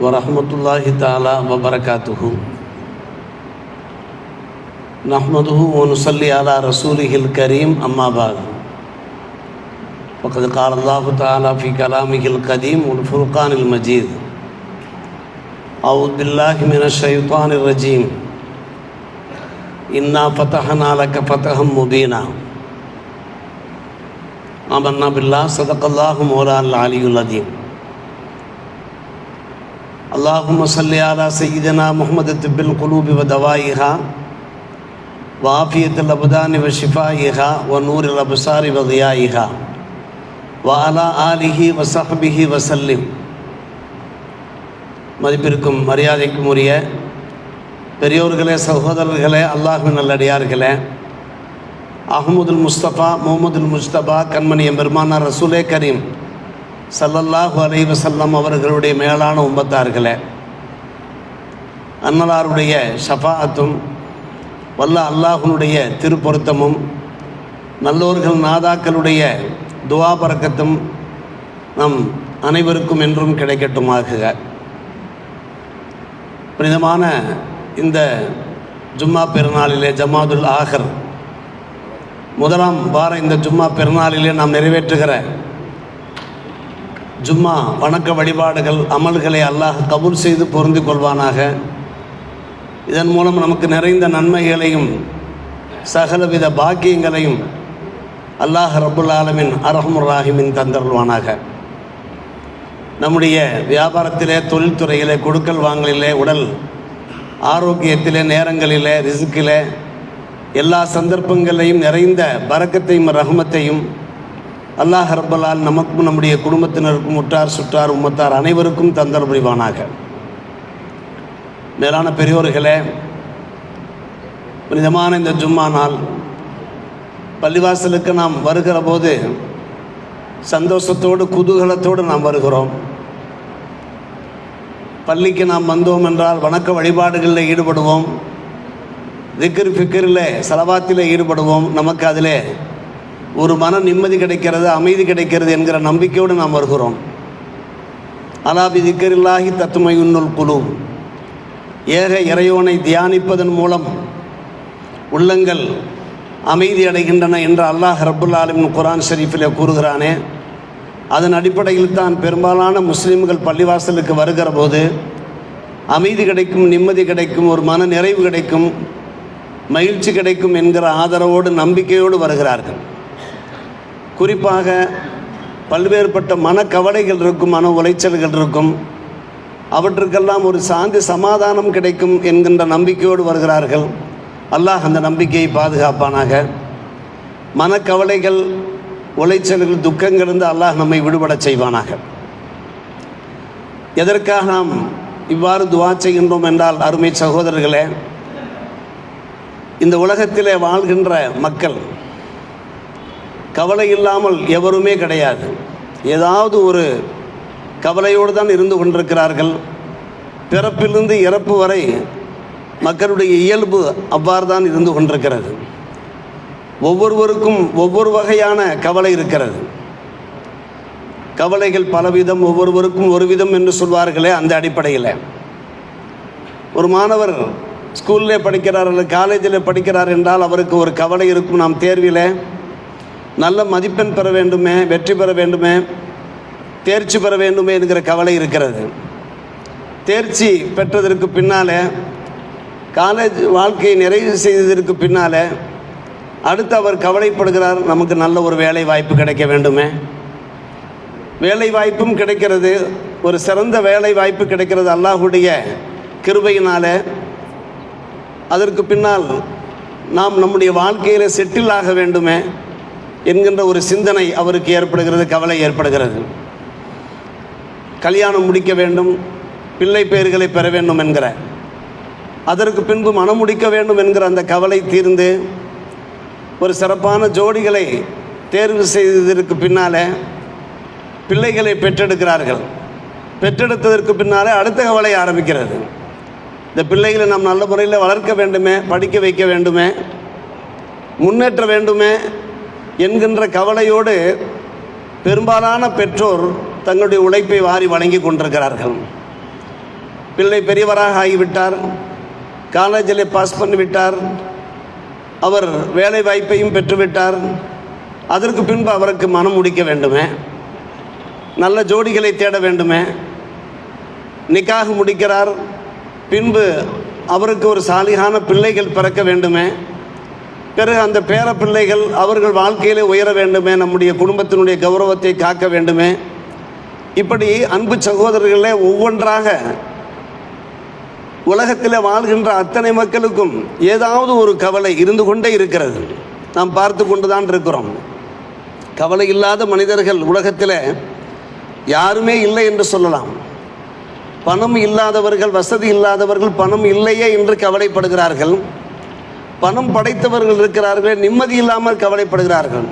ورحمة الله تعالى وبركاته. نحمده ونصلي على رسوله الكريم أما بعد. فقد قال الله تعالى في كلامه القديم والفرقان المجيد أعوذ بالله من الشيطان الرجيم. إنا فتحنا لك فتحا مبينا. آمنا بالله صدق الله مولانا العلي العظيم. அல்லாஹும் சல்லியாரா சையீதனா முகமது திபில் குலூபி வ தவாயிஹா வாஃபியத்தில் அபுதானி வ ஷிஃபாயிஹா வ நூரில் அபுசாரி வ தியாயிஹா வாலா ஆலிஹி வ சஹபிஹி வசல்லிம் மதிப்பிருக்கும் மரியாதைக்கும் உரிய பெரியோர்களே சகோதரர்களே அல்லாஹின் நல்லடியார்களே அஹமதுல் முஸ்தபா முகமதுல் முஸ்தபா கண்மணியம் பெருமானார் ரசூலே கரீம் சல்லல்லாஹு அலைவ செல்லம் அவர்களுடைய மேலான உம்பத்தார்களே அன்னலாருடைய ஷஃபாத்தும் வல்ல அல்லாஹுனுடைய திருப்பொருத்தமும் நல்லோர்கள் நாதாக்களுடைய துவா பறக்கத்தும் நம் அனைவருக்கும் என்றும் கிடைக்கட்டுமாகுக. புனிதமான இந்த ஜும்மா பெருநாளிலே ஜமாதுல் ஆகர் முதலாம் வார இந்த ஜும்மா பெருநாளிலே நாம் நிறைவேற்றுகிற ஜும்மா வணக்க வழிபாடுகள் அமல்களை அல்லாஹ் கபூல் செய்து பொருந்தி கொள்வானாக. இதன் மூலம் நமக்கு நிறைந்த நன்மைகளையும் சகலவித பாக்கியங்களையும் அல்லாஹ் ரபுல் ஆலமின் அரஹமுர் ராஹிமின் தந்தருள்வானாக. நம்முடைய வியாபாரத்திலே தொழில்துறையிலே கொடுக்கல் வாங்கலிலே உடல் ஆரோக்கியத்திலே நேரங்களிலே ரிசுக்கிலே எல்லா சந்தர்ப்பங்களையும் நிறைந்த பறக்கத்தையும் ரஹமத்தையும் அல்லாஹ் ரப்பலால் நமக்கும் நம்முடைய குடும்பத்தினருக்கும் உற்றார் சுற்றார் உம்மத்தார் அனைவருக்கும் தந்தர் புரிவானாக மேலான பெரியோர்களே புனிதமான இந்த ஜும்மா நாள் பள்ளிவாசலுக்கு நாம் வருகிற போது சந்தோஷத்தோடு குதூகலத்தோடு நாம் வருகிறோம். பள்ளிக்கு நாம் வந்தோம் என்றால் வணக்க வழிபாடுகளில் ஈடுபடுவோம். திக்கர் ஃபிக்கரில் செலவாத்தில் ஈடுபடுவோம். நமக்கு அதிலே ஒரு மன நிம்மதி கிடைக்கிறது அமைதி கிடைக்கிறது என்கிற நம்பிக்கையோடு நாம் வருகிறோம். அலாபி திக்கரில்லாஹி தத்துமையுன்னுல் குழு ஏக இறையோனை தியானிப்பதன் மூலம் உள்ளங்கள் அமைதி அடைகின்றன என்று அல்லாஹ் ரப்புல் ஆலமின் குரான் ஷரீஃபில் கூறுகிறானே. அதன் அடிப்படையில் தான் பெரும்பாலான முஸ்லீம்கள் பள்ளிவாசலுக்கு வருகிற போது அமைதி கிடைக்கும் நிம்மதி கிடைக்கும் ஒரு மன நிறைவு கிடைக்கும் மகிழ்ச்சி கிடைக்கும் என்கிற ஆதரவோடு நம்பிக்கையோடு வருகிறார்கள். குறிப்பாக பல்வேறுபட்ட மனக்கவலைகள் இருக்கும் மன உளைச்சல்கள் இருக்கும். அவற்றுக்கெல்லாம் ஒரு சாந்தி சமாதானம் கிடைக்கும் என்கின்ற நம்பிக்கையோடு வருகிறார்கள். அல்லாஹ் அந்த நம்பிக்கையை பாதுகாப்பானாக. மனக்கவலைகள் உளைச்சல்கள் துக்கங்களிலிருந்து அல்லாஹ் நம்மை விடுபட செய்வானாக. எதற்காக நாம் இவ்வாறு துவா செய்கின்றோம் என்றால் அருமை சகோதரர்களே இந்த உலகத்திலே வாழ்கின்ற மக்கள் கவலை இல்லாமல் எவருமே கிடையாது. ஏதாவது ஒரு கவலையோடு தான் இருந்து கொண்டிருக்கிறார்கள். பிறப்பிலிருந்து இறப்பு வரை மக்களுடைய இயல்பு அவ்வாறு தான் இருந்து கொண்டிருக்கிறது. ஒவ்வொருவருக்கும் ஒவ்வொரு வகையான கவலை இருக்கிறது. கவலைகள் பலவிதம் ஒவ்வொருவருக்கும் ஒரு விதம் என்று சொல்வார்களே அந்த அடிப்படையில். ஒரு மாணவர் ஸ்கூலில் படிக்கிறார் அல்லது காலேஜில் படிக்கிறார் என்றால் அவருக்கு ஒரு கவலை இருக்கும் நாம் தேர்வில். நல்ல மதிப்பெண் பெற வேண்டுமே வெற்றி பெற வேண்டுமே தேர்ச்சி பெற வேண்டுமே என்கிற கவலை இருக்கிறது. தேர்ச்சி பெற்றதற்கு பின்னால் காலேஜ் வாழ்க்கையை நிறைவு செய்ததற்கு பின்னால் அடுத்து அவர் கவலைப்படுகிறார் நமக்கு நல்ல ஒரு வேலை வாய்ப்பு கிடைக்க வேண்டுமே. வேலை வாய்ப்பும் கிடைக்கிறது ஒரு சிறந்த வேலை வாய்ப்பு கிடைக்கிறது அல்லாஹுடைய கிருபையினால். அதற்கு பின்னால் நாம் நம்முடைய வாழ்க்கையில் செட்டில் ஆக வேண்டுமே. என்கின்ற ஒரு சிந்தனை அவருக்கு ஏற்படுகிறது கவலை ஏற்படுகிறது. கல்யாணம் முடிக்க வேண்டும் பிள்ளை பெயர்களை பெற வேண்டும் என்கிற அதற்கு பின்பு மனம் முடிக்க வேண்டும் என்கிற அந்த கவலை தீர்ந்து ஒரு சிறப்பான ஜோடிகளை தேர்வு செய்ததற்கு பின்னால் பிள்ளைகளை பெற்றெடுக்கிறார்கள். பெற்றெடுத்ததற்கு பின்னாலே அடுத்த கவலை ஆரம்பிக்கிறது. இந்த பிள்ளைகளை நாம் நல்ல முறையில் வளர்க்க வேண்டுமே படிக்க வைக்க வேண்டுமே முன்னேற்ற வேண்டுமே என்கின்ற கவலையோடு பெரும்பாலான பெற்றோர் தங்களுடைய உழைப்பை வாரி வழங்கி கொண்டிருக்கிறார்கள். பிள்ளை பெரியவராக ஆகிவிட்டார். காலேஜில் பாஸ் பண்ணிவிட்டார். அவர் வேலை வாய்ப்பையும் பெற்றுவிட்டார். அதற்கு பின்பு அவருக்கு மனம் முடிக்க வேண்டுமே. நல்ல ஜோடிகளை தேட வேண்டுமே. நிக்காக முடிக்கிறார். பின்பு அவருக்கு ஒரு சாலிகான பிள்ளைகள் பிறக்க வேண்டுமே. பிறகு அந்த பேர பிள்ளைகள் அவர்கள் வாழ்க்கையிலே உயர வேண்டுமே நம்முடைய குடும்பத்தினுடைய கௌரவத்தை காக்க வேண்டுமே. இப்படி அன்பு சகோதரர்களே ஒவ்வொன்றாக உலகத்தில் வாழ்கின்ற அத்தனை மக்களுக்கும் ஏதாவது ஒரு கவலை இருந்து கொண்டே இருக்கிறது. நாம் பார்த்து கொண்டு தான் இருக்கிறோம். கவலை இல்லாத மனிதர்கள் உலகத்தில் யாருமே இல்லை என்று சொல்லலாம். பணம் இல்லாதவர்கள் வசதி இல்லாதவர்கள் பணம் இல்லையே என்று கவலைப்படுகிறார்கள். பணம் படைத்தவர்கள் இருக்கிறார்கள் நிம்மதி இல்லாமல் கவலைப்படுகிறார்கள்.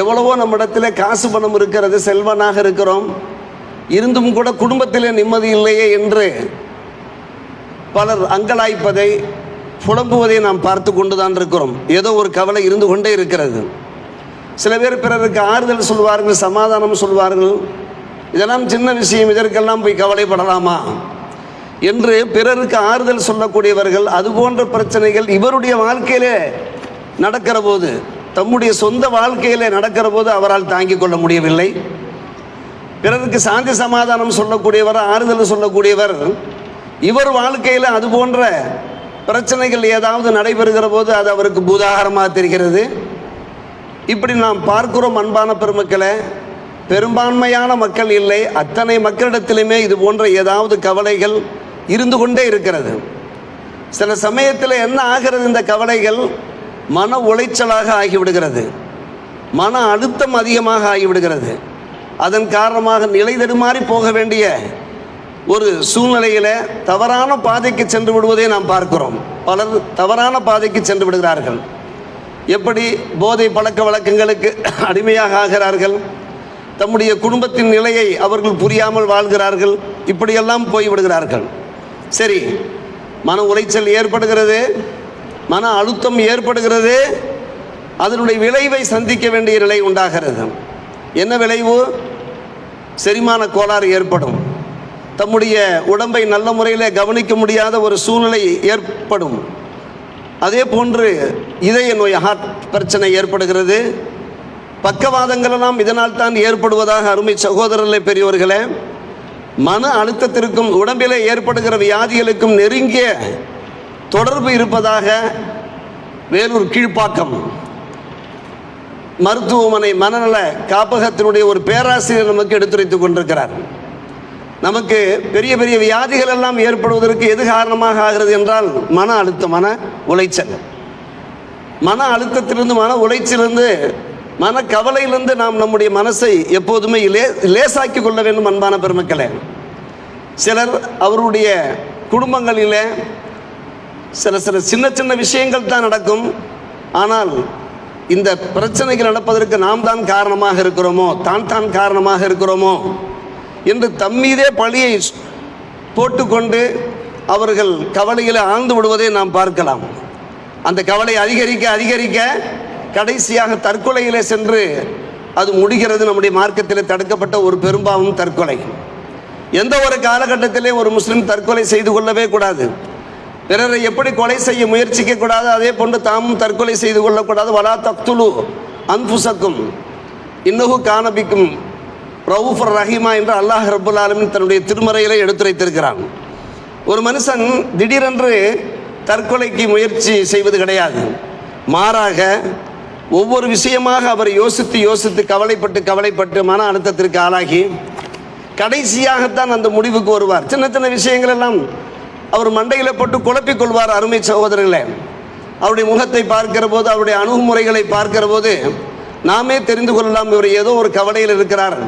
எவ்வளவோ நம்மிடத்தில் காசு பணம் இருக்கிறது செல்வனாக இருக்கிறோம். இருந்தும் கூட குடும்பத்திலே நிம்மதி இல்லையே என்று பலர் அங்கலாய்ப்பதை புலம்புவதை நாம் பார்த்து கொண்டு தான் இருக்கிறோம். ஏதோ ஒரு கவலை இருந்து கொண்டே இருக்கிறது. சில பேர் பிறருக்கு ஆறுதல் சொல்வார்கள் சமாதானம் சொல்வார்கள். இதெல்லாம் சின்ன விஷயம் இதற்கெல்லாம் போய் கவலைப்படலாமா? என்று பிறருக்கு ஆறுதல் சொல்லக்கூடியவர்கள் அது போன்ற பிரச்சனைகள் இவருடைய வாழ்க்கையிலே நடக்கிற போது தம்முடைய சொந்த வாழ்க்கையிலே நடக்கிற போது அவரால் தாங்கிக் கொள்ள முடியவில்லை. பிறருக்கு சாந்தி சமாதானம் சொல்லக்கூடியவர் ஆறுதல் சொல்லக்கூடியவர் இவர் வாழ்க்கையில் அது போன்ற பிரச்சனைகள் ஏதாவது நடைபெறுகிற போது அது அவருக்கு பூதாகரமாக தெரிகிறது. இப்படி நாம் பார்க்கிறோம் அன்பான பெருமக்களை. பெரும்பான்மையான மக்கள் இல்லை அத்தனை மக்களிடத்திலுமே இது போன்ற ஏதாவது கவலைகள் இருந்து கொண்டே இருக்கிறது. சில சமயத்தில் என்ன ஆகிறது? இந்த கவலைகள் மன உளைச்சலாக ஆகிவிடுகிறது. மன அழுத்தம் அதிகமாக ஆகிவிடுகிறது. அதன் காரணமாக நிலை தடுமாறி போக வேண்டிய ஒரு சூழ்நிலையில் தவறான பாதைக்கு சென்று விடுவதை நாம் பார்க்கிறோம். பலர் தவறான பாதைக்கு சென்று விடுகிறார்கள். எப்படி போதை பழக்க வழக்கங்களுக்கு அடிமையாக ஆகிறார்கள்? தம்முடைய குடும்பத்தின் நிலையை அவர்கள் புரியாமல் வாழ்கிறார்கள்? இப்படியெல்லாம் போய்விடுகிறார்கள் சரி மன உளைச்சல் ஏற்படுகிறது மன அழுத்தம் ஏற்படுகிறது அதனுடைய விளைவை சந்திக்க வேண்டிய நிலை உண்டாகிறது. என்ன விளைவு? செரிமான கோளாறு ஏற்படும். தம்முடைய உடம்பை நல்ல முறையில் கவனிக்க முடியாத ஒரு சூழ்நிலை ஏற்படும். அதே போன்று இதய நோய் ஹார்ட் பிரச்சனை ஏற்படுகிறது. பக்கவாதங்கள் எல்லாம் இதனால் தான் ஏற்படுவதாக அருமை சகோதரர்களே பெரியவர்களே மன அழுத்தத்திற்கும் உடம்பிலே ஏற்படுகிற வியாதிகளுக்கும் நெருங்கிய தொடர்பு இருப்பதாக வேலூர் கீழ்ப்பாக்கம் மருத்துவமனை மனநல காப்பகத்தினுடைய ஒரு பேராசிரியர் நமக்கு எடுத்துரைத்துக் கொண்டிருக்கிறார். நமக்கு பெரிய பெரிய வியாதிகள் எல்லாம் ஏற்படுவதற்கு எது காரணமாக ஆகிறது என்றால் மன அழுத்தம் மன உளைச்சல். மன அழுத்தத்திலிருந்து மன உளைச்சிலிருந்து மன கவலையிலிருந்து நாம் நம்முடைய மனசை எப்போதுமே லே லேசாக்கி கொள்ள வேண்டும் அன்பான பெருமக்களே. சிலர் அவருடைய குடும்பங்களிலே சில சில சின்ன சின்ன விஷயங்கள் தான் நடக்கும். ஆனால் இந்த பிரச்சனைகள் நடப்பதற்கு நாம் தான் காரணமாக இருக்கிறோமோ தான் தான் காரணமாக இருக்கிறோமோ என்று தம்மீதே பழியை போட்டுக்கொண்டு அவர்கள் கவலையில் ஆழ்ந்து விடுவதை நாம் பார்க்கலாம். அந்த கவலை அதிகரிக்க அதிகரிக்க கடைசியாக தற்கொலையிலே சென்று அது முடிகிறது. நம்முடைய மார்க்கத்தில் தடுக்கப்பட்ட ஒரு பெரும்பாவும் தற்கொலை. எந்த ஒரு காலகட்டத்திலே ஒரு முஸ்லீம் தற்கொலை செய்து கொள்ளவே கூடாது. பிறரை எப்படி கொலை செய்ய முயற்சிக்க கூடாது அதே போன்று தாமும் தற்கொலை செய்து கொள்ளக்கூடாது. வலா தக்துலு அன்புசக்கும். இன்னகு காணபிக்கும் ரவுஃபர் ரஹீமா என்று அல்லாஹ் ரபுல் ஆலமின் தன்னுடைய திருமறையிலே எடுத்துரைத்திருக்கிறான். ஒரு மனுஷன் திடீரென்று தற்கொலைக்கு முயற்சி செய்வது கிடையாது. மாறாக ஒவ்வொரு விஷயமாக அவர் யோசித்து யோசித்து கவலைப்பட்டு கவலைப்பட்டு மன அழுத்தத்திற்கு ஆளாகி கடைசியாகத்தான் அந்த முடிவுக்கு வருவார். சின்ன சின்ன விஷயங்கள் எல்லாம் அவர் மண்டையில் போட்டு குழப்பிக் கொள்வார் அருமை சகோதரர்களே. அவருடைய முகத்தை பார்க்கிற போது அவருடைய அணுகுமுறைகளை பார்க்கிற போது நாமே தெரிந்து கொள்ளலாம் இவர் ஏதோ ஒரு கவலையில் இருக்கிறார்.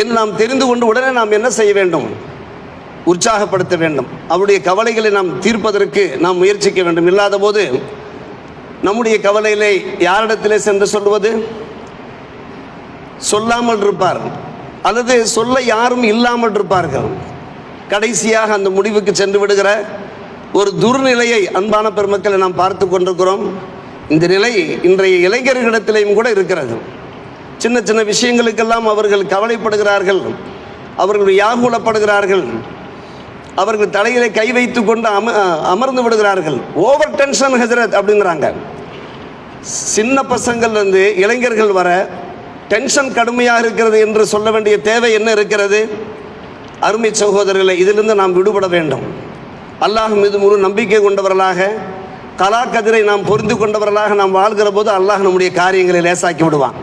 என்று நாம் தெரிந்து கொண்டு உடனே நாம் என்ன செய்ய வேண்டும்? உற்சாகப்படுத்த வேண்டும். அவருடைய கவலைகளை நாம் தீர்ப்பதற்கு நாம் முயற்சிக்க வேண்டும். இல்லாத போது நம்முடைய கவலையிலே யாரிடத்திலே சென்று சொல்வது சொல்லாமல் இருப்பார். அல்லது சொல்ல யாரும் இல்லாமல் இருப்பார்கள். கடைசியாக அந்த முடிவுக்கு சென்று விடுகிற ஒரு துர்நிலையை அன்பான பெருமக்களை நாம் பார்த்து கொண்டிருக்கிறோம். இந்த நிலை இன்றைய இளைஞர்களிடத்திலேயும் கூட இருக்கிறது. சின்ன சின்ன விஷயங்களுக்கெல்லாம் அவர்கள் கவலைப்படுகிறார்கள். அவர்கள் வியாகுலப்படுகிறார்கள். அவர்கள் தலையிலே கை வைத்து கொண்டு அம அமர்ந்து விடுகிறார்கள். ஓவர் டென்ஷன் ஹசரத் அப்படிங்கிறாங்க. சின்ன பசங்கள்லேருந்து இளைஞர்கள் வர டென்ஷன் கடுமையாக இருக்கிறது என்று சொல்ல வேண்டிய தேவை என்ன இருக்கிறது? அருமை சகோதரர்களை இதிலிருந்து நாம் விடுபட வேண்டும். அல்லாஹ் மீது முழு நம்பிக்கை கொண்டவர்களாக கலா கதிரை நாம் பொருந்து கொண்டவர்களாக நாம் வாழ்கிற போது அல்லாஹ் நம்முடைய காரியங்களை லேசாக்கி விடுவான்.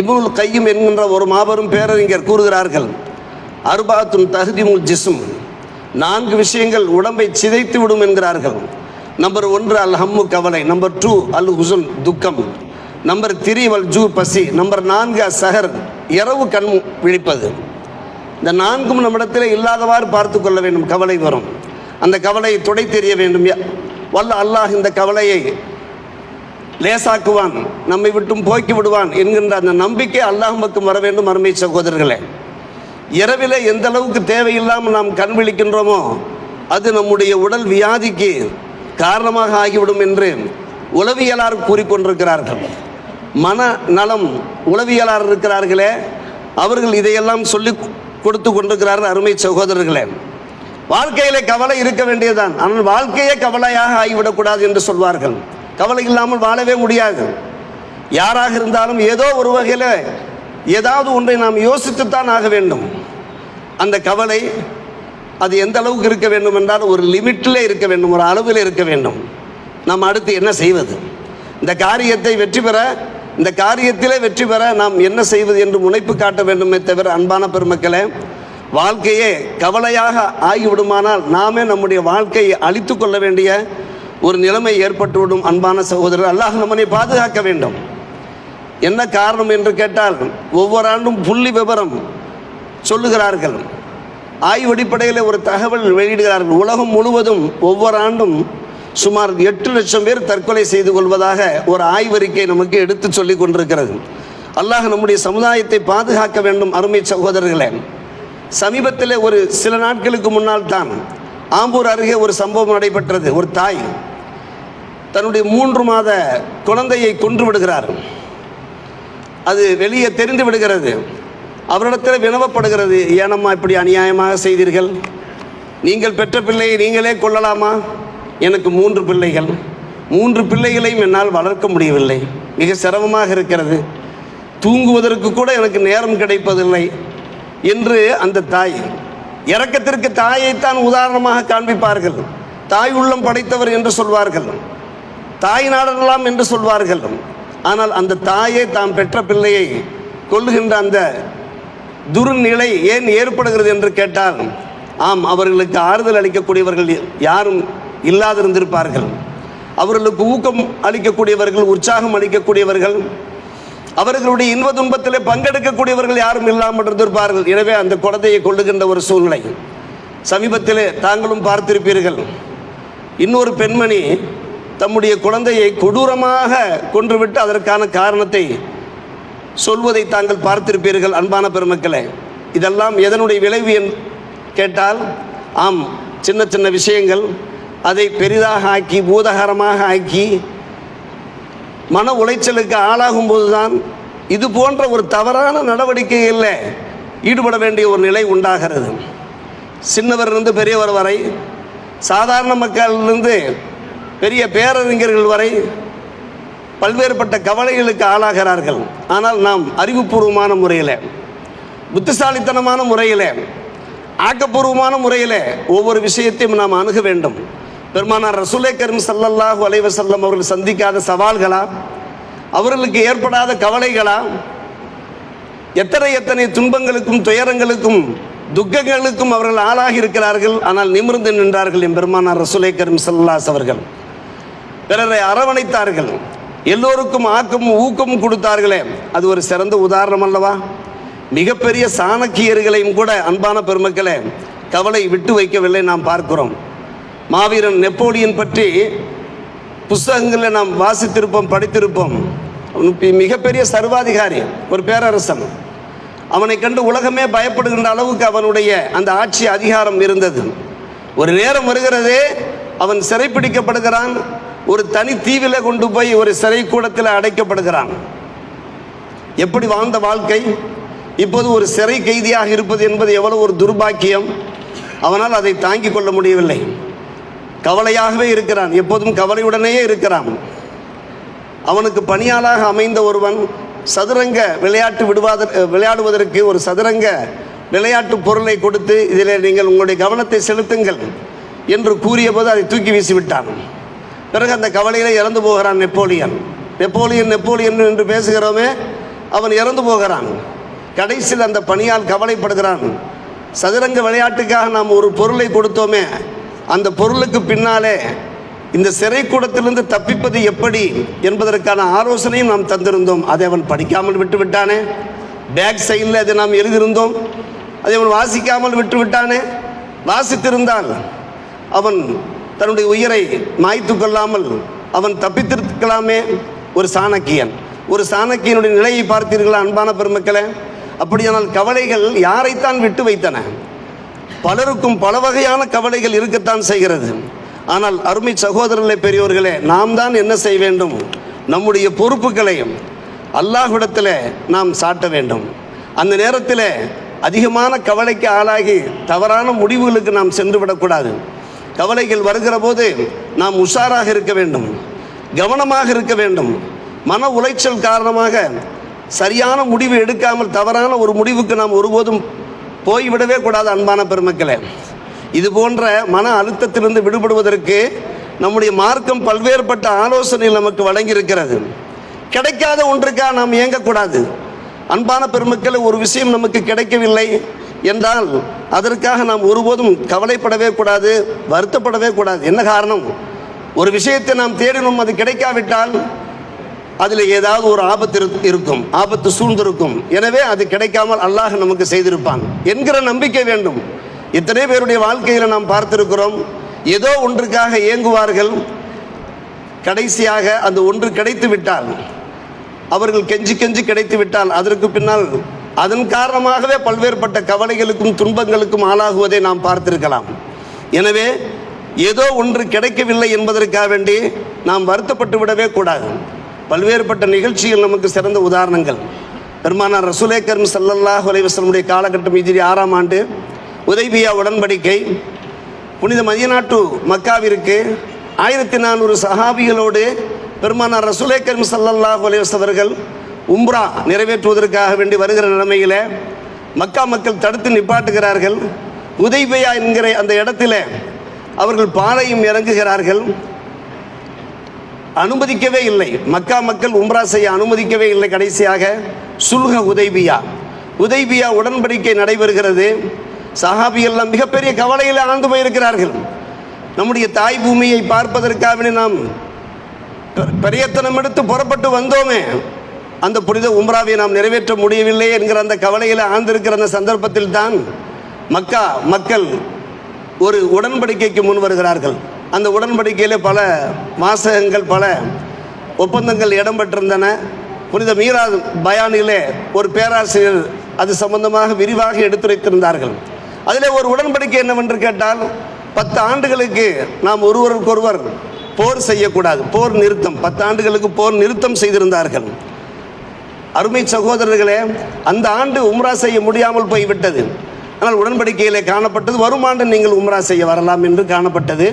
இபுல் கையும் என்கின்ற ஒரு மாபெரும் பேரறிஞர் கூறுகிறார்கள் அர்பாத்துன் முல் ஜிஸ்ம். நான்கு விஷயங்கள் உடம்பை சிதைத்து விடும் என்கிறார்கள். நம்பர் ஒன்று அல் ஹம்மு கவலை. நம்பர் டூ அல் ஹுசுன் துக்கம். நம்பர் த்ரீ வல் ஜூ பசி. நம்பர் நான்கு சஹர். இரவு கண் விழிப்பது. இந்த நான்கும் நம்மிடத்தில் இல்லாதவாறு பார்த்து கொள்ள வேண்டும். கவலை வரும். அந்த கவலையை துடை தெரிய வேண்டும். வல்ல அல்லாஹ் இந்த கவலையை லேசாக்குவான். நம்மை விட்டும் போக்கி விடுவான் என்கின்ற அந்த நம்பிக்கை அல்லாஹ் மக்கும் வர வேண்டும் அருமை சகோதரர்களே. இரவில் எந்த அளவுக்கு தேவையில்லாமல் நாம் கண் விழிக்கின்றோமோ அது நம்முடைய உடல் வியாதிக்கு காரணமாக ஆகிவிடும் என்று உளவியலார் கூறிக்கொண்டிருக்கிறார்கள். மன நலம் உளவியலார் இருக்கிறார்களே அவர்கள் இதையெல்லாம் சொல்லி கொடுத்து கொண்டிருக்கிறார்கள் அருமை சகோதரர்களே. வாழ்க்கையில கவலை இருக்க வேண்டியதுதான். ஆனால் வாழ்க்கையே கவலையாக ஆகிவிடக்கூடாது என்று சொல்வார்கள். கவலை இல்லாமல் வாழவே முடியாது. யாராக இருந்தாலும் ஏதோ ஒரு வகையில் ஏதாவது ஒன்றை நாம் யோசித்துத்தான் ஆக வேண்டும். அந்த கவலை அது எந்த அளவுக்கு இருக்க வேண்டும் என்றால் ஒரு லிமிட்டில் இருக்க வேண்டும் ஒரு அளவில் இருக்க வேண்டும். நாம் அடுத்து என்ன செய்வது? இந்த காரியத்தை வெற்றி பெற இந்த காரியத்திலே வெற்றி பெற நாம் என்ன செய்வது என்று முனைப்பு காட்ட வேண்டுமே தவிர அன்பான பெருமக்களே வாழ்க்கையே கவலையாக ஆகிவிடுமானால் நாமே நம்முடைய வாழ்க்கையை அழித்து கொள்ள வேண்டிய ஒரு நிலைமை ஏற்பட்டுவிடும் அன்பான சகோதரர். அல்லாஹ் நம்மனை பாதுகாக்க வேண்டும். என்ன காரணம் என்று கேட்டால் ஒவ்வொரு ஆண்டும் புள்ளி விவரம் சொல்லுகிறார்கள். ஆய்வடிப்படையில் ஒரு தகவல் வெளியிடுகிறார்கள். உலகம் முழுவதும் ஒவ்வொரு ஆண்டும் சுமார் எட்டு லட்சம் பேர் தற்கொலை செய்து கொள்வதாக ஒரு ஆய்வறிக்கை நமக்கு எடுத்து சொல்லி கொண்டிருக்கிறது. அல்லாஹ் நம்முடைய சமுதாயத்தை பாதுகாக்க வேண்டும் அருமை சகோதரர்களே. சமீபத்தில் ஒரு சில நாட்களுக்கு முன்னால் தான் ஆம்பூர் அருகே ஒரு சம்பவம் நடைபெற்றது. ஒரு தாய் தன்னுடைய மூன்று மாத குழந்தையை கொன்று விடுகிறார். அது வெளியே தெரிந்து விடுகிறது. அவரிடத்தில் வினவப்படுகிறது. ஏனம்மா இப்படி அநியாயமாக செய்தீர்கள்? நீங்கள் பெற்ற பிள்ளையை நீங்களே கொள்ளலாமா எனக்கு மூன்று பிள்ளைகள். மூன்று பிள்ளைகளையும் என்னால் வளர்க்க முடியவில்லை. மிக சிரமமாக இருக்கிறது. தூங்குவதற்கு கூட எனக்கு நேரம் கிடைப்பதில்லை என்று அந்த தாய் இறக்கத்திற்கு தாயைத்தான் உதாரணமாக காண்பிப்பார்கள். தாய் உள்ளம் படைத்தவர் என்று சொல்வார்கள். தாய் நாடலாம் என்று சொல்வார்கள். ஆனால் அந்த தாயை தாம் பெற்ற பிள்ளையை கொள்ளுகின்ற அந்த துர்நிலை ஏன் ஏற்படுகிறது என்று கேட்டால் ஆம் அவர்களுக்கு ஆறுதல் அளிக்கக்கூடியவர்கள் யாரும் இல்லாதிருந்திருப்பார்கள். அவர்களுக்கு ஊக்கம் அளிக்கக்கூடியவர்கள் உற்சாகம் அளிக்கக்கூடியவர்கள் அவர்களுடைய இன்ப துன்பத்தில் பங்கெடுக்கக்கூடியவர்கள் யாரும் இல்லாமல் இருந்திருப்பார்கள். எனவே அந்த குழந்தையை கொள்ளுகின்ற ஒரு சூழ்நிலை. சமீபத்திலே தாங்களும் பார்த்திருப்பீர்கள். இன்னொரு பெண்மணி தம்முடைய குழந்தையை கொடூரமாக கொன்றுவிட்டு அதற்கான காரணத்தை சொல்வதை தாங்கள் பார்த்திருப்பீர்கள் அன்பான பெருமக்களே. இதெல்லாம் எதனுடைய விளைவு என் கேட்டால் ஆம் சின்ன சின்ன விஷயங்கள் அதை பெரிதாக ஆக்கி பூதகரமாக ஆக்கி மன உளைச்சலுக்கு ஆளாகும் போதுதான் இது போன்ற ஒரு தவறான நடவடிக்கைகளில் ஈடுபட வேண்டிய ஒரு நிலை உண்டாகிறது. சின்னவரிலிருந்து பெரியவர் வரை சாதாரண மக்களிலிருந்து பெரிய பேரறிஞர்கள் வரை பல்வேறுபட்ட கவலைகளுக்கு ஆளாகிறார்கள். ஆனால் நாம் அறிவுபூர்வமான முறையில் புத்திசாலித்தனமான முறையில் ஆக்கப்பூர்வமான முறையில் ஒவ்வொரு விஷயத்தையும் நாம் அணுக வேண்டும். பெருமானார் ரசூலே கரும் சல்லல்லாஹு அலைஹி வஸல்லம் அவர்கள் சந்திக்காத சவால்களா? அவர்களுக்கு ஏற்படாத கவலைகளா? எத்தனை எத்தனை துன்பங்களுக்கும் துயரங்களுக்கும் துக்கங்களுக்கும் அவர்கள் ஆளாகி இருக்கிறார்கள். ஆனால் நிமிர்ந்து நின்றார்கள் என் பெருமானார் ரசுலே கரும் சல்லாஸ் அவர்கள். பிறரை அரவணைத்தார்கள். எல்லோருக்கும் ஆக்கமும் ஊக்கமும் கொடுத்தார்களே. அது ஒரு சிறந்த உதாரணம் அல்லவா? மிகப்பெரிய சாணக்கியர்களையும் கூட அன்பான பெருமக்களே கவலை விட்டு வைக்கவில்லை நாம் பார்க்கிறோம். மாவீரன் நெப்போலியன் பற்றி புஸ்தகங்களில் நாம் வாசித்திருப்போம் படித்திருப்போம். மிகப்பெரிய சர்வாதிகாரி ஒரு பேரரசன். அவனை கண்டு உலகமே பயப்படுகின்ற அளவுக்கு அவனுடைய அந்த ஆட்சி அதிகாரம் இருந்தது. ஒரு நேரம் வருகிறதே அவன் சிறைப்பிடிக்கப்படுகிறான் ஒரு தனி தீவில கொண்டு போய் ஒரு சிறை கூடத்தில் அடைக்கப்படுகிறான். எப்படி வாழ்ந்த வாழ்க்கை? இப்போது ஒரு சிறை கைதியாக இருப்பது என்பது எவ்வளவு ஒரு துர்பாக்கியம். அவனால் அதை தாங்கிக் கொள்ள முடியவில்லை. கவலையாகவே இருக்கிறான். எப்போதும் கவலையுடனேயே இருக்கிறான். அவனுக்கு பணியாளாக அமைந்த ஒருவன் சதுரங்க விளையாட்டு விடுவாத விளையாடுவதற்கு ஒரு சதுரங்க விளையாட்டு பொருளை கொடுத்து இதில் நீங்கள் உங்களுடைய கவனத்தை செலுத்துங்கள் என்று கூறியபோது அதை தூக்கி வீசிவிட்டான். பிறகு அந்த கவலையில் இறந்து போகிறான் நெப்போலியன். நெப்போலியன் நெப்போலியன் என்று பேசுகிறோமே அவன் இறந்து போகிறான். கடைசியில் அந்த பணியால் கவலைப்படுகிறான். சதுரங்க விளையாட்டுக்காக நாம் ஒரு பொருளை கொடுத்தோமே அந்த பொருளுக்கு பின்னாலே இந்த சிறைக்கூடத்திலிருந்து தப்பிப்பது எப்படி என்பதற்கான ஆலோசனையும் நாம் தந்திருந்தோம். அதை அவன் படிக்காமல் விட்டு விட்டானே. பேக் சைடில் அதை நாம் எழுதியிருந்தோம். அதை அவன் வாசிக்காமல் விட்டு விட்டானே. வாசித்திருந்தால் அவன் தன்னுடைய உயிரை மாய்த்து கொள்ளாமல் அவன் தப்பித்திருக்கலாமே ஒரு சாணக்கியன். ஒரு சாணக்கியனுடைய நிலையை பார்த்தீர்களா அன்பான பெருமக்களே? அப்படியானால் கவலைகள் யாரைத்தான் விட்டு வைத்தன? பலருக்கும் பல வகையான கவலைகள் இருக்கத்தான் செய்கிறது. ஆனால் அருமை சகோதரர்களே பெரியோர்களே நாம் தான் என்ன செய்ய வேண்டும்? நம்முடைய பொறுப்புகளையும் அல்லாஹ்விடத்தில் நாம் சாட்ட வேண்டும். அந்த நேரத்தில் அதிகமான கவலைக்கு ஆளாகி தவறான முடிவுகளுக்கு நாம் சென்று விடக்கூடாது. கவலைகள் வருகிற போது நாம் உஷாராக இருக்க வேண்டும் கவனமாக இருக்க வேண்டும். மன உளைச்சல் காரணமாக சரியான முடிவு எடுக்காமல் தவறான ஒரு முடிவுக்கு நாம் ஒருபோதும் போய்விடவே கூடாது அன்பான பெருமக்களே. இது போன்ற மன அழுத்தத்திலிருந்து விடுபடுவதற்கு நம்முடைய மார்க்கம் பல்வேறுபட்ட ஆலோசனைகள் நமக்கு வழங்கியிருக்கிறது. கிடைக்காத ஒன்றுக்காக நாம் இயங்கக்கூடாது. அன்பான பெருமக்களை ஒரு விஷயம் நமக்கு கிடைக்கவில்லை. என்றால் அதற்காக நாம் ஒருபோதும் கவலைப்படவே கூடாது வருத்தப்படவே கூடாது. என்ன காரணம்? ஒரு விஷயத்தை நாம் தேடினோம் அது கிடைக்காவிட்டால் அதில் ஏதாவது ஒரு ஆபத்து இருக்கும் ஆபத்து சூழ்ந்திருக்கும். எனவே அது கிடைக்காமல் அல்லாஹ் நமக்கு செய்திருப்பான் என்கிற நம்பிக்கை வேண்டும். எத்தனை பேருடைய வாழ்க்கையில் நாம் பார்த்திருக்கிறோம் ஏதோ ஒன்றுக்காக இயங்குவார்கள் கடைசியாக அந்த ஒன்று கிடைத்து விட்டால் அவர்கள் கெஞ்சி கெஞ்சி கிடைத்து விட்டால் அதற்கு பின்னால் அதன் காரணமாகவே பல்வேறுபட்ட கவலைகளுக்கும் துன்பங்களுக்கும் ஆளாகுவதை நாம் பார்த்திருக்கலாம். எனவே ஏதோ ஒன்று கிடைக்கவில்லை என்பதற்காக வேண்டி நாம் வருத்தப்பட்டு விடவே கூடாது. பல்வேறுபட்ட நிகழ்ச்சிகள் நமக்கு சிறந்த உதாரணங்கள். பெருமானார் ரசூலே கரும் சல்லல்லாஹு காலகட்டம் இஜிரி ஆறாம் ஆண்டு. உதவியா உடன்படிக்கை. புனித மதியநாட்டு மக்காவிற்கு ஆயிரத்தி நானூறு சஹாபிகளோடு பெருமானார் ரசூலே கரும் சல்லல்லாஹு அவர்கள் உம்ரா நிறைவேற்றுவதற்காக வேண்டி வருகிற நிலைமையில் மக்கா மக்கள் தடுத்து நிப்பாட்டுகிறார்கள். உதைபையா என்கிற அந்த இடத்துல அவர்கள் பாலையும் இறங்குகிறார்கள். அனுமதிக்கவே இல்லை. மக்கா மக்கள் உம்ரா செய்ய அனுமதிக்கவே இல்லை கடைசியாக. சுல்க உதைபியா. உதைபியா உடன்படிக்கை நடைபெறுகிறது. சஹாபியெல்லாம் மிகப்பெரிய கவலையில் ஆழ்ந்து போயிருக்கிறார்கள். நம்முடைய தாய் பூமியை பார்ப்பதற்காக நாம் பெ- பிரயத்தனம் எடுத்து புறப்பட்டு வந்தோமே. அந்த புனித உம்ராவை நாம் நிறைவேற்ற முடியவில்லை என்கிற அந்த கவலையில் ஆழ்ந்திருக்கிற அந்த சந்தர்ப்பத்தில் தான் மக்கா மக்கள் ஒரு உடன்படிக்கைக்கு முன் வருகிறார்கள். அந்த உடன்படிக்கையில் பல வாசகங்கள் பல ஒப்பந்தங்கள் இடம்பெற்றிருந்தன. புனித மீரா பயானிலே ஒரு பேராசிரியர் அது சம்பந்தமாக விரிவாக எடுத்துரைத்திருந்தார்கள். அதில் ஒரு உடன்படிக்கை என்னவென்று கேட்டால் பத்து ஆண்டுகளுக்கு நாம் ஒருவருக்கொருவர் போர் செய்யக்கூடாது போர் நிறுத்தம். பத்து ஆண்டுகளுக்கு போர் நிறுத்தம் செய்திருந்தார்கள். அருமை சகோதரர்களே அந்த ஆண்டு உம்ரா செய்ய முடியாமல் போய்விட்டது. ஆனால் உடன்படிக்கையிலே காணப்பட்டது. வரும் ஆண்டு நீங்கள் உம்ரா செய்ய வரலாம் என்று காணப்பட்டது.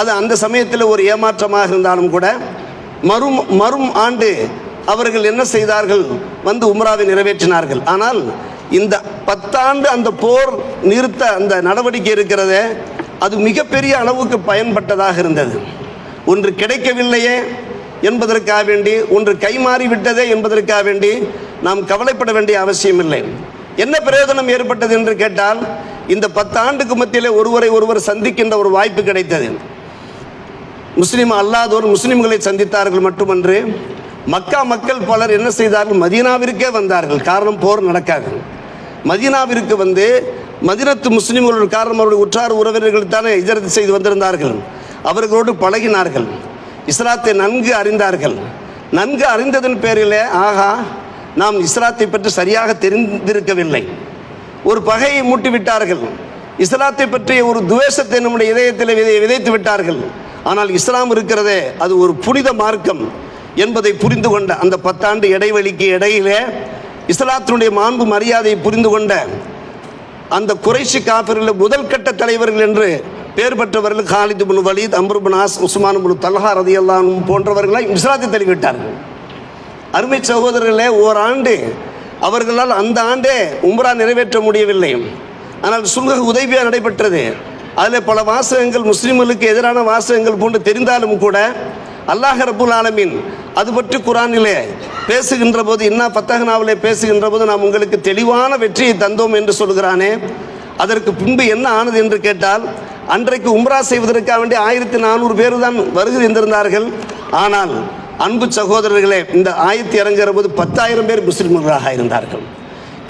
அது அந்த சமயத்தில் ஒரு ஏமாற்றமாக இருந்தாலும் கூட மறும் மறும் ஆண்டு அவர்கள் என்ன செய்தார்கள்? வந்து உம்ராவை நிறைவேற்றினார்கள். ஆனால் இந்த பத்தாண்டு அந்த போர் நிறுத்த அந்த நடவடிக்கை இருக்கிறதே அது மிகப்பெரிய அளவுக்கு பயன்பட்டதாக இருந்தது. ஒன்று கிடைக்கவில்லையே என்பதற்காக வேண்டி ஒன்று கைமாறி விட்டதே என்பதற்காக வேண்டி நாம் கவலைப்பட வேண்டிய அவசியமில்லை. என்ன பிரயோஜனம் ஏற்பட்டது என்று கேட்டால் இந்த பத்து ஆண்டுக்கு மத்தியிலே ஒருவரை ஒருவர் சந்திக்கின்ற ஒரு வாய்ப்பு கிடைத்தது. முஸ்லீம் அல்லாதோர் முஸ்லிம்களை சந்தித்தார்கள் மட்டுமன்று மக்கா மக்கள் பலர் என்ன செய்தார்கள்? மதீனாவிற்கே வந்தார்கள். காரணம் போர் நடக்காது. மதீனாவிற்கு வந்து மதினத்து முஸ்லீம்கள் காரணம் அவருடைய உற்றார் உறவினர்கள் தானே இஜரத்து செய்து வந்திருந்தார்கள். அவர்களோடு பழகினார்கள். இஸ்லாத்தை நன்கு அறிந்தார்கள். நன்கு அறிந்ததன் பேரிலே ஆகா நாம் இஸ்லாத்தை பற்றி சரியாக தெரிந்திருக்கவில்லை. ஒரு பகையை மூட்டி விட்டார்கள் இஸ்லாத்தை பற்றிய ஒரு துவேஷத்தை நம்முடைய இதயத்தில் விதை விதைத்து விட்டார்கள். ஆனால் இஸ்லாம் இருக்கிறதே அது ஒரு புனித மார்க்கம் என்பதை புரிந்து கொண்ட அந்த பத்தாண்டு இடைவெளிக்கு இடையிலே இஸ்லாத்தினுடைய மாண்பு மரியாதையை புரிந்து கொண்ட அந்த குறைசி காப்பிரில் முதல் கட்ட தலைவர்கள் என்று பேர் பெற்றவர்கள் காலித் பின் வலீத் அம்ருபனாஸ் உஸ்மான் பின் தல்ஹா ரதியல்லான் போன்றவர்களை இஸ்லாத்தை தள்ளிவிட்டார்கள். அருமை சகோதரர்களே ஓராண்டு அவர்களால் அந்த ஆண்டே உம்ரா நிறைவேற்ற முடியவில்லை. ஆனால் சுல்க உதவியாக நடைபெற்றது. அதில் பல வாசகங்கள் முஸ்லீம்களுக்கு எதிரான வாசகங்கள் போன்று தெரிந்தாலும் கூட அல்லாஹ் ரபுல் ஆலமீன் அது பற்றி குரானிலே பேசுகின்ற போது இன்னா பத்தகனாவிலே பேசுகின்ற போது நாம் உங்களுக்கு தெளிவான வெற்றியை தந்தோம் என்று சொல்கிறானே. அதற்கு பின்பு என்ன ஆனது என்று கேட்டால் அன்றைக்கு உம்ரா செய்வதற்காக வேண்டி ஆயிரத்தி நானூறு பேர் தான் வருகை இருந்திருந்தார்கள் ஆனால் அன்பு சகோதரர்களே இந்த ஆயத்தி இறங்குற போது பத்தாயிரம் பேர் முஸ்லிம்களாக இருந்தார்கள்.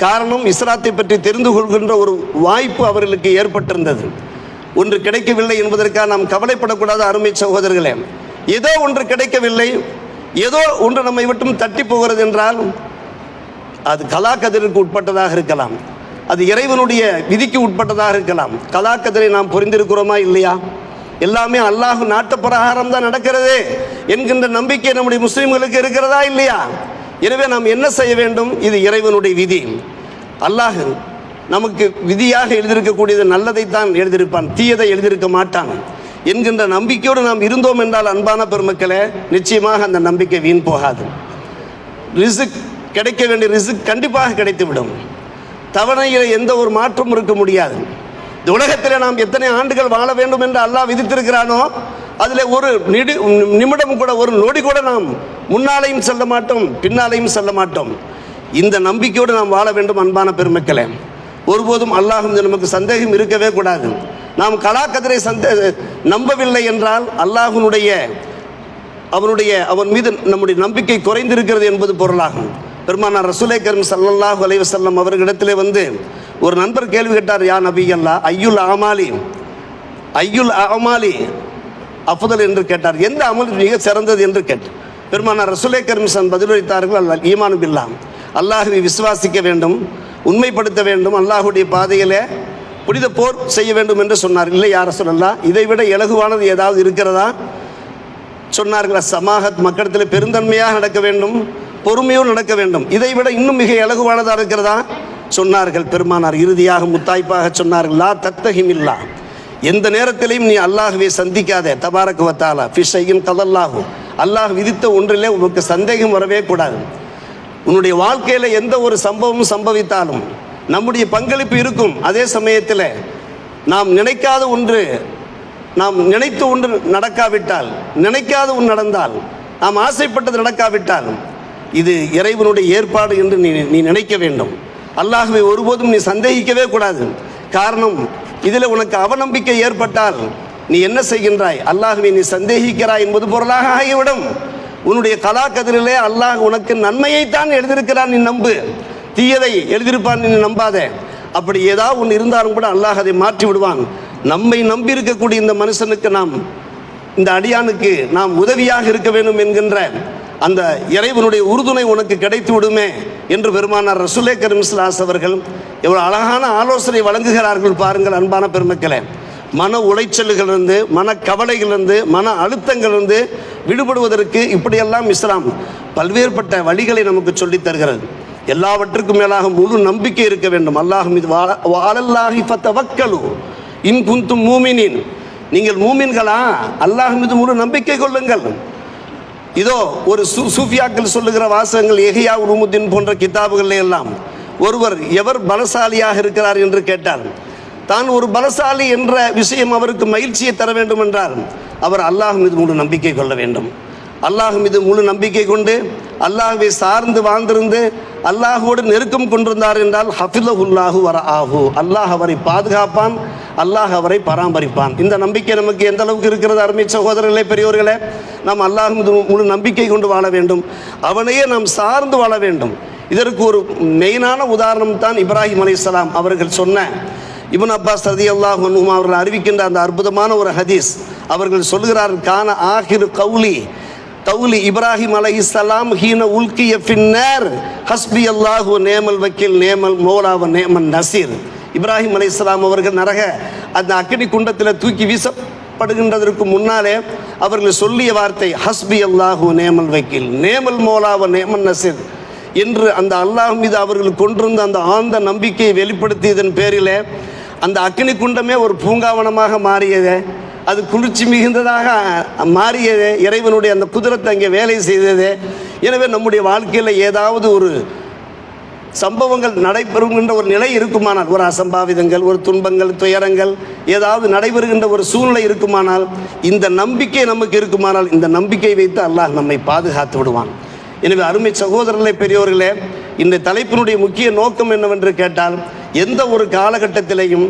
காரணம் இஸ்லாத்தை பற்றி தெரிந்து கொள்கின்ற ஒரு வாய்ப்பு அவர்களுக்கு ஏற்பட்டிருந்தது. ஒன்று கிடைக்கவில்லை என்பதற்காக நாம் கவலைப்படக்கூடாத அருமை சகோதரர்களே. ஏதோ ஒன்று கிடைக்கவில்லை. ஏதோ ஒன்று நம்மை விட்டும் தட்டி போகிறது என்றால் அது கலாக்கதிருக்கு உட்பட்டதாக இருக்கலாம். அது இறைவனுடைய விதிக்கு உட்பட்டதாக இருக்கலாம். கலாக்கதிரை நாம் புரிந்திருக்கிறோமா இல்லையா? எல்லாமே அல்லாஹ் நாட்டு பிரகாரம் தான் நடக்கிறது என்கின்ற நம்பிக்கை நம்முடைய முஸ்லீம்களுக்கு இருக்கிறதா இல்லையா? எனவே நாம் என்ன செய்ய வேண்டும்? இது இறைவனுடைய விதி. அல்லாஹ் நமக்கு விதியாக எழுதியிருக்கக்கூடியது நல்லதைத்தான் எழுதியிருப்பான் தீயதை எழுதியிருக்க மாட்டான் என்கின்ற நம்பிக்கையோடு நாம் இருந்தோம் என்றால் அன்பான பெருமக்களே நிச்சயமாக அந்த நம்பிக்கை வீண் போகாது. ரிசுக் கிடைக்க வேண்டிய ரிசுக் கண்டிப்பாக கிடைத்துவிடும். தவணையில் எந்த ஒரு மாற்றமும் இருக்க முடியாது. இந்த உலகத்தில் நாம் எத்தனை ஆண்டுகள் வாழ வேண்டும் என்று அல்லாஹ் விதித்திருக்கிறானோ அதில் ஒரு நிடி நிமிடம் கூட ஒரு நொடி கூட நாம் முன்னாலையும் செல்ல மாட்டோம் பின்னாலையும் செல்ல மாட்டோம். இந்த நம்பிக்கையோடு நாம் வாழ வேண்டும் அன்பான பெருமக்களே. ஒருபோதும் அல்லாஹ் நமக்கு சந்தேகம் இருக்கவே கூடாது. நாம் கலாக்கதிரை சந்தே நம்பவில்லை என்றால் அல்லாஹனுடைய அவனுடைய அவன் மீது நம்முடைய நம்பிக்கை குறைந்திருக்கிறது என்பது பொருளாகும். பெருமானார் ரசூலை கரும் சல்லல்லாஹு அலைவசல்லம் அவர்களிடத்திலே வந்து ஒரு நண்பர் கேள்வி கேட்டார் யா நபி அல்லா ஐயுல் அமாலி ஐயுல் அமாலி அஃதல்? என்று கேட்டார். எந்த அமல் மிக சிறந்தது? என்று கேட்டார். பெருமானார் ரசுலே கரும் சன் பதிலளித்தார்கள் அல்ல ஈமானு பில்லா அல்லாஹுவை விசுவாசிக்க வேண்டும் உண்மைப்படுத்த வேண்டும் அல்லாஹுடைய பாதையிலே புனித போர் செய்ய வேண்டும் என்று சொன்னார். இல்லை யார சொல்லலாம் இதை விட இலகுவானது ஏதாவது இருக்கிறதா? சொன்னார்கள். சமாகத் மக்களிடத்தில் பெருந்தன்மையாக நடக்க வேண்டும் பொறுமையோடு நடக்க வேண்டும். இதை விட இன்னும் மிக இலகுவானதாக இருக்கிறதா? சொன்னார்கள் பெருமானார். இறுதியாக முத்தாய்ப்பாக சொன்னார்கள் லா தத்தகிமில்லா எந்த நேரத்திலையும் நீ அல்லாஹுவை சந்திக்காதே. தபாரக்கு வத்தாலா ஃபிஷையும் கதல்லாகும் அல்லாஹ் விதித்த ஒன்றிலே உனக்கு சந்தேகம் வரவே கூடாது. உன்னுடைய வாழ்க்கையில் எந்த ஒரு சம்பவமும் சம்பவித்தாலும் நம்முடைய பங்களிப்பு இருக்கும். அதே சமயத்தில் நாம் நினைக்காத ஒன்று நாம் நினைத்த ஒன்று நடக்காவிட்டால் நினைக்காத ஒன்று நடந்தால் நாம் ஆசைப்பட்டது நடக்காவிட்டால் இது இறைவனுடைய ஏற்பாடு என்று நீ நீ நினைக்க வேண்டும். அல்லாஹுவை ஒருபோதும் நீ சந்தேகிக்கவே கூடாது. காரணம் இதில் உனக்கு அவநம்பிக்கை ஏற்பட்டால் நீ என்ன செய்கின்றாய்? அல்லாஹுவை நீ சந்தேகிக்கிறாய் என்பது பொருளாக ஆகிவிடும். உன்னுடைய கலாக்கதிரிலே அல்லாஹ் உனக்கு நன்மையைத்தான் எழுதியிருக்கிறான் நீ நம்பு. தீயதை எழுதியிருப்பான் நீ நம்பாத. அப்படி ஏதாவது ஒன்று இருந்தாலும் கூட அல்லாஹ் அதை மாற்றி விடுவான். நம்மை நம்பி இருக்கக்கூடிய இந்த மனுஷனுக்கு நாம் இந்த அடியானுக்கு நாம் உதவியாக இருக்க வேண்டும் என்கின்ற அந்த இறைவனுடைய உறுதுணை உனக்கு கிடைத்து விடுமே என்று பெருமானார் ரசுலே கரிமிஸ்லாஸ் அவர்கள் இவ்வளோ அழகான ஆலோசனை வழங்குகிறார்கள் பாருங்கள் அன்பான பெருமக்களே. மன உளைச்சல்களிலிருந்து மன கவலைகளிலிருந்து மன அழுத்தங்களிலிருந்து விடுபடுவதற்கு இப்படியெல்லாம் இஸ்லாம் பல்வேறுபட்ட வழிகளை நமக்கு சொல்லித் தருகிறது. எல்லாவற்றுக்கும் மேலாக முழு நம்பிக்கை இருக்க வேண்டும். அல்லாஹ் மீது வாழ- வாழல்லாஹி ஃபத்தவக்கலு இன் குந்தும் மூமினின். நீங்கள் மூமின்களா? அல்லாஹ் மீது முழு நம்பிக்கை கொள்ளுங்கள். இதோ ஒரு சு சூஃபியாக்கள் சொல்லுகிற வாசகங்கள் எஹியா உருமுத்தின் போன்ற கிதாபுகள் எல்லாம் ஒருவர் எவர் பலசாலியாக இருக்கிறார் என்று கேட்டார் தான் ஒரு பலசாலி என்ற விஷயம் அவருக்கு மகிழ்ச்சியை தர வேண்டும் என்றால் அவர் அல்லாஹ் மீது முழு நம்பிக்கை கொள்ள வேண்டும். அல்லாஹ் மீது முழு நம்பிக்கை கொண்டு அல்லாஹுவை சார்ந்து வாழ்ந்திருந்து அல்லாஹுவோடு நெருக்கம் கொண்டிருந்தார் என்றால் ஹஃபிலஹுல்லாஹு வர ஆஹு அல்லாஹ் அவரை பாதுகாப்பான் அல்லாஹ் அவரை பராமரிப்பான். இந்த நம்பிக்கை நமக்கு எந்த அளவுக்கு இருக்கிறது அருமை சகோதரர்களே பெரியோர்களே? நாம் அல்லாஹ் முழு நம்பிக்கை கொண்டு வாழ வேண்டும். அவனையே நாம் சார்ந்து வாழ வேண்டும். இதற்கு ஒரு மெயினான உதாரணம் தான் இப்ராஹிம் அலைஹிஸ்ஸலாம் அவர்கள் சொன்ன. இபுன் அப்பாஸ் ரதி அல்லாஹ் அவர்கள் அறிவிக்கின்ற அந்த அற்புதமான ஒரு ஹதீஸ். அவர்கள் சொல்கிறார் கான ஆஹிர் கவுலி. கவுலி இப்ராஹிம் அலை இஸ்லாம் ஹீன உல்கிய பின்னர் ஹஸ்பி அல்லாஹு நேமல் வக்கீல் நேமல் மோலாவ நேமன் நசீர். இப்ராஹிம் அலைஹிஸ்ஸலாம் அவர்கள் நரக அந்த அக்கினி குண்டத்தில் தூக்கி வீசப்படுகின்றதற்கு முன்னாலே அவர்கள் சொல்லிய வார்த்தை ஹஸ்பி அல்லாஹூ நேமல் வக்கீல் நேமல் மோலாவ நேமன் நசீர் என்று அந்த அல்லாஹ் மீது அவர்கள் கொண்டிருந்த அந்த ஆழ்ந்த நம்பிக்கையை வெளிப்படுத்தியதன் பேரிலே அந்த அக்னி குண்டமே ஒரு பூங்காவனமாக மாறியது. அது குளிர்ச்சி மிகுந்ததாக மாறியது. இறைவனுடைய அந்த குதிரத்தை அங்கே வேலை செய்தது. எனவே நம்முடைய வாழ்க்கையில் ஏதாவது ஒரு சம்பவங்கள் நடைபெறுகின்ற ஒரு நிலை இருக்குமானால் ஒரு அசம்பாவிதங்கள் ஒரு துன்பங்கள் துயரங்கள் ஏதாவது நடைபெறுகின்ற ஒரு சூழ்நிலை இருக்குமானால் இந்த நம்பிக்கை நமக்கு இருக்குமானால் இந்த நம்பிக்கை வைத்து அல்லாஹ் நம்மை பாதுகாத்து விடுவான். எனவே அருமை சகோதரர்களே பெரியோர்களே இந்த தலைப்பினுடைய முக்கிய நோக்கம் என்னவென்று கேட்டால் எந்த ஒரு காலகட்டத்திலையும்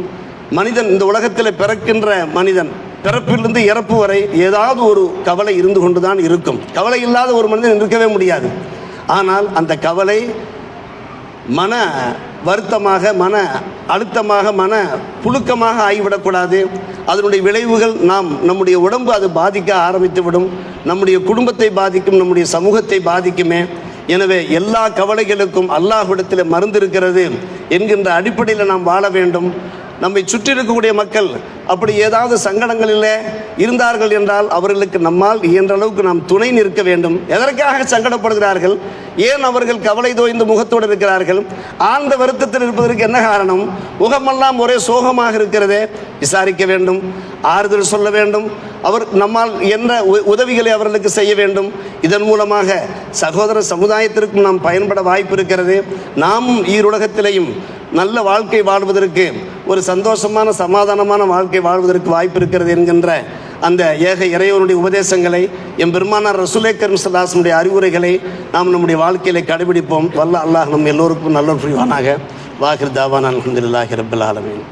மனிதன் இந்த உலகத்தில் பிறக்கின்ற மனிதன் பிறப்பிலிருந்து இறப்பு வரை ஏதாவது ஒரு கவலை இருந்து கொண்டுதான் இருக்கும். கவலை இல்லாத ஒரு மனிதன் இருக்கவே முடியாது. ஆனால் அந்த கவலை மன வருத்தமாக மன அழுத்தமாக மன புழுக்கமாக ஆகிவிடக்கூடாது. அதனுடைய விளைவுகள் நாம் நம்முடைய உடம்பு அது பாதிக்க ஆரம்பித்துவிடும். நம்முடைய குடும்பத்தை பாதிக்கும் நம்முடைய சமூகத்தை பாதிக்குமே. எனவே எல்லா கவலைகளுக்கும் அல்லாஹ்விடத்தில் மருந்து இருக்கிறது என்கின்ற அடிப்படையில் நாம் வாழ வேண்டும். நம்மை சுற்றி இருக்கக்கூடிய மக்கள் அப்படி ஏதாவது சங்கடங்களில் இருந்தார்கள் என்றால் அவர்களுக்கு நம்மால் இயன்ற அளவுக்கு நாம் துணை நிற்க வேண்டும். எதற்காக சங்கடப்படுகிறார்கள்? ஏன் அவர்கள் கவலை தோய்ந்து முகத்தோடு இருக்கிறார்கள்? ஆழ்ந்த வருத்தத்தில் இருப்பதற்கு என்ன காரணம்? முகமெல்லாம் ஒரே சோகமாக இருக்கிறதே. விசாரிக்க வேண்டும். ஆறுதல் சொல்ல வேண்டும். அவர் நம்மால் என்ன உ- உதவிகளை அவர்களுக்கு செய்ய வேண்டும். இதன் மூலமாக சகோதர சமுதாயத்திற்கும் நாம் பயன்பட வாய்ப்பு இருக்கிறது. நாமும் ஈருலகத்திலேயும் நல்ல வாழ்க்கை வாழ்வதற்கு ஒரு சந்தோஷமான சமாதானமான வாழ்க்கை வாழ்வதற்கு வாய்ப்பு இருக்கிறது என்கின்ற அந்த ஏக இறைவனுடைய உபதேசங்களை எம் பெருமானார் ரசுலே கரும் அறிவுரைகளை நாம் நம்முடைய வாழ்க்கையில கடைபிடிப்போம். வல்ல அல்லாஹ் நம் எல்லோருக்கும் நல்ல புரிவானாக. வாகிர் தாவான் அலமதுல்லாஹி ரபில் ஆலமீன்.